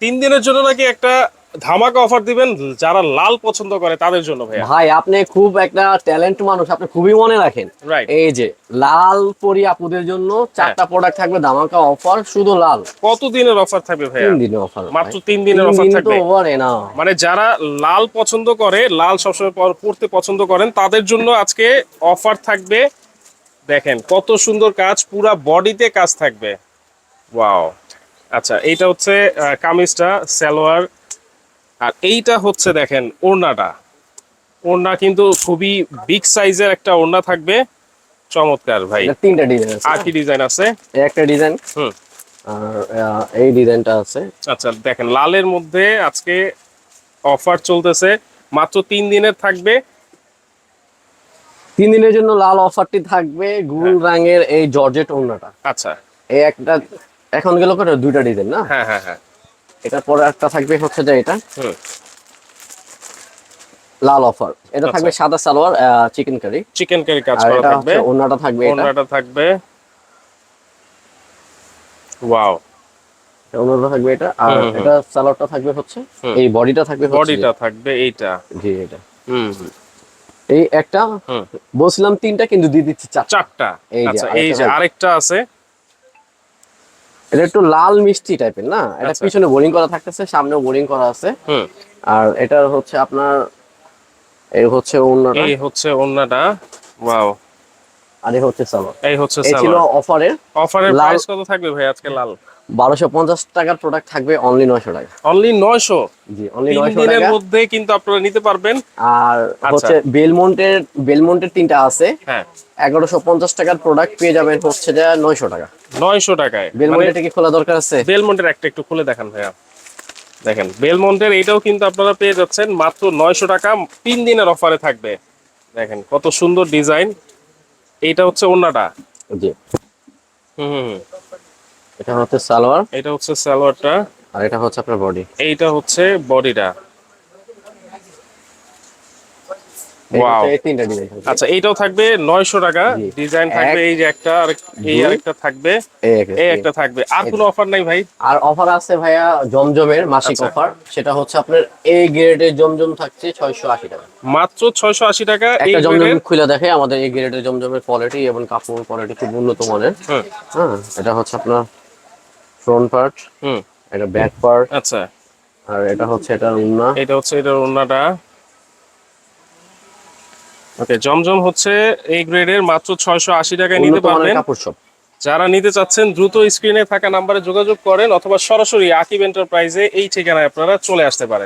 তিন দিনের জন্য নাকি একটা ধামাকা অফার দিবেন যারা লাল পছন্দ করে তাদের জন্য ভাই ভাই আপনি খুব একটা ট্যালেন্ট মানুষ আপনি খুবই মনে রাখেন। এই যে লাল পরি আপুদের জন্য চারটা প্রোডাক্ট থাকবে ধামাকা অফার শুধু লাল। কত দিনের অফার থাকবে ভাই তিন দিনের অফার মাত্র তিন দিনের অফার থাকবে? ওভারে না। মানে যারা লাল পছন্দ করে লাল সবসময় পর- পরতে পছন্দ করেন তাদের জন্য আজকে অফার থাকবে দেখেন কত সুন্দর কাজ পুরা বডিতে কাজ থাকবে। ওয়াও আচ্ছা এইটা হচ্ছে কামিজটা সালোয়ার। আর এইটা হচ্ছে দেখেন ওড়নাটা। ওড়না কিন্তু খুবই বিগ সাইজের একটা ওড়না থাকবে। চমৎকার ভাই। তিনটা ডিজাইন আছে। আর কি ডিজাইন আছে? এই একটা ডিজাইন হুম। আর এই ডিজাইনটা আছে। আচ্ছা দেখেন লালের মধ্যে আজকে অফার চলতেছে। মাত্র তিন দিনের থাকবে। তিন দিনের জন্য লাল অফারটি থাকবে গুল রঙের এই জর্জেট ওড়নাটা। আচ্ছা। এই একটা এখন গেল করে দুইটা ডিজাইন না? হ্যাঁ হ্যাঁ হ্যাঁ। এটার পরে একটা থাকবে হচ্ছে যে এটা। লাল অফার। এটা আচ্ছা। থাকবে সাদা salwar chicken curry. Chicken curry কাজ করা থাকবে। ওড়নাটা থাকবে এটা। ওড়নাটা থাকবে। ওয়াও। ওড়নাটা থাকবে এটা। আর। এটা সালোয়ারটা থাকবে হচ্ছে এই বডিটা থাকবে হচ্ছে বডিটা থাকবে এইটা। জি এটা হুম এই একটা বলছিলাম তিনটা কিন্তু দিয়ে দিচ্ছি চারটা। এই যে আচ্ছা এই যে আরেকটা আছে। এটা একটু লাল মিষ্টি টাইপের না? এটা আচ্ছা। পিছনে বোরিং করা থাকতেছে সামনে বোরিং করা আছে। হুম। আর এটা হচ্ছে আপনার এই হচ্ছে ওন্নাটা এই হচ্ছে ওন্নাটা ওয়াও। আর এই হচ্ছে সালোয়ার। এই হচ্ছে এই ছিল অফারের অফারের প্রাইস কত থাকবে ভাই আজকে লাল? বারোশো পঞ্চাশ টাকার প্রোডাক্ট থাকবে অনলি নয়শো টাকা। অনলি 900 জি অনলি নয়শো দিনের মধ্যে কিন্তু আপনারা নিতে পারবেন। আর আচ্ছা। হচ্ছে বেলমন্টের বেলমন্টের তিনটা আছে। হ্যাঁ। এগারোশো পঞ্চাশ টাকার প্রোডাক্ট পেয়ে যাবেন হচ্ছে যে নয়শো টাকা। 900 টাকায়। মানে বেলমন্টেটা কি খোলা দরকার আছে? বেলমন্টের একটা একটু খুলে দেখান ভাইয়া। দেখেন বেলমন্টের এইটাও কিন্তু আপনারা পেয়ে যাচ্ছেন মাত্র নয়শো টাকা। তিন দিনের অফারে থাকবে। দেখেন কত সুন্দর ডিজাইন এইটা হচ্ছে ওন্নাটা। জি। হুম হুম হুম। এটা হচ্ছে সালোয়ার। এটা হচ্ছে সালোয়ারটা। আর এটা হচ্ছে আপনার বডি এইটা হচ্ছে বডিটা ওয়াও এই তিনটা ডিজাইন আচ্ছা এইটাও থাকবে নয়শো টাকা। ডিজাইন থাকবে এই যে একটা আর এই আরেকটা থাকবে। এই একটা। থাকবে। আর কোনো অফার নাই ভাই? আর অফার আছে ভাইয়া জমজমের মাসিক আচ্ছা। অফার সেটা হচ্ছে আপনার এ গ্রেডের জমজম থাকছে ছয়শো আশি টাকা। মাত্র টাকা এই জমজম খুলে দেখে আমাদের এই গ্রেডের জমজমের কোয়ালিটি এবং কাপড় কোয়ালিটি খুব উন্নত মানের। হ্যাঁ। এটা হচ্ছে আপনার ফ্রন্ট পার্ট হুম। এটা ব্যাক পার্ট আচ্ছা। আর এটা হচ্ছে এটা উন্না এটা হচ্ছে এটার ওড়নাটা। ওকে জমজম হচ্ছে এই গ্রেডের মাত্র ছয়শো আশি টাকায় নিতে পারবেন। কাপড় সব যারা নিতে চাচ্ছেন দ্রুত স্ক্রিনে থাকা নাম্বারে যোগাযোগ করেন অথবা সরাসরি আকিব এন্টারপ্রাইজে এই ঠিকানায় আপনারা চলে আসতে পারেন।